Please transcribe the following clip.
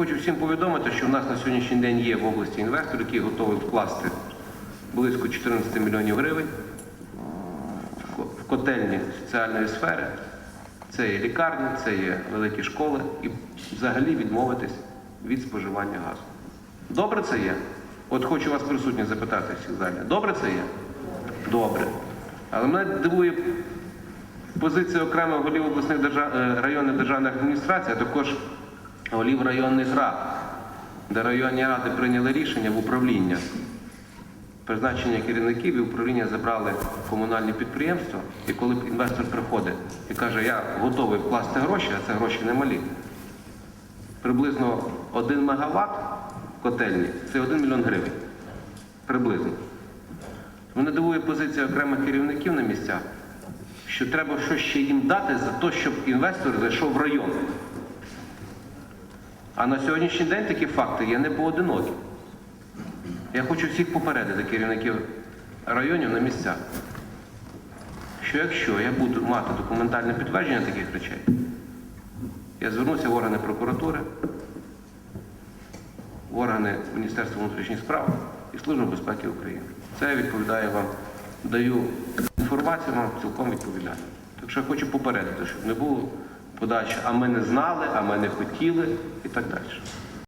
Хочу всім повідомити, що в нас на сьогоднішній день є в області інвестор, який готовий вкласти близько 14 мільйонів гривень в котельні соціальної сфери. Це є лікарні, це є великі школи і взагалі відмовитись від споживання газу. Добре це є? От хочу вас присутніх запитати всіх залі. Добре це є? Добре. Але мене дивує позиція окремих голів обласних держав... е, районних державних адміністрацій, а також голів районних рад, де районні ради прийняли рішення в управління. Призначення керівників і управління забрали комунальні підприємства, і коли інвестор приходить і каже, я готовий вкласти гроші, а це гроші немалі. Приблизно 1 мегаватт котельні це 1 мільйон гривень. Приблизно. Мене дивує позиція окремих керівників на місцях, що треба щось ще їм дати за те, щоб інвестор зайшов в район. А на сьогоднішній день такі факти є не поодинокі. Я хочу всіх попередити керівників районів на місцях, що якщо я буду мати документальне підтвердження таких речей, я звернуся в органи прокуратури, в органи Міністерства внутрішніх справ і Служби безпеки України. Це я відповідаю вам, даю інформацію вам цілком відповідально. Так що я хочу попередити, щоб не було подачі, а ми не знали, а ми не хотіли і так далі.